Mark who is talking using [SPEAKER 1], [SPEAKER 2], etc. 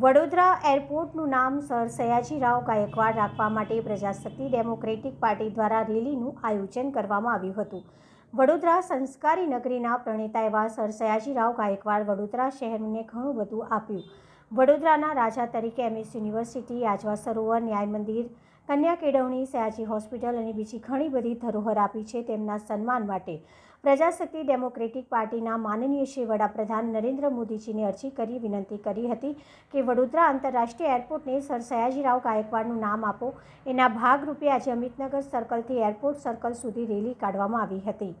[SPEAKER 1] વડોદરા એરપોર્ટનું નામ સર સયાજીરાવ ગાયકવાડ રાખવા માટે પ્રજાશક્તિ ડેમોક્રેટિક પાર્ટી દ્વારા રેલીનું આયોજન કરવામાં આવ્યું હતું. વડોદરા સંસ્કારી નગરીના પ્રણેતા એવા સર સયાજીરાવ ગાયકવાડ વડોદરા શહેરને ઘણું બધું આપ્યું. વડોદરાના રાજા તરીકે એમએસ યુનિવર્સિટી, આજવા સરોવર, ન્યાય મંદિર કન્યા કેળવણી સયાજી હોસ્પિટલ અને બીજી ઘણી બધી ધરોહર આપી છે તેમના સન્માન માટે. પ્રજાશક્તિ ડેમોક્રેટિક પાર્ટીના માનનીય શ્રી વડાપ્રધાન નરેન્દ્ર મોદીજીને અરજી કરી વિનંતી કરી હતી કે વડોદરા આંતરરાષ્ટ્રીય એરપોર્ટને સર સયાજીરાવ ગાયકવાડનું નામ આપો. એના ભાગરૂપે આજે અમિતનગર સર્કલથી એરપોર્ટ સર્કલ સુધી રેલી કાઢવામાં આવી હતી.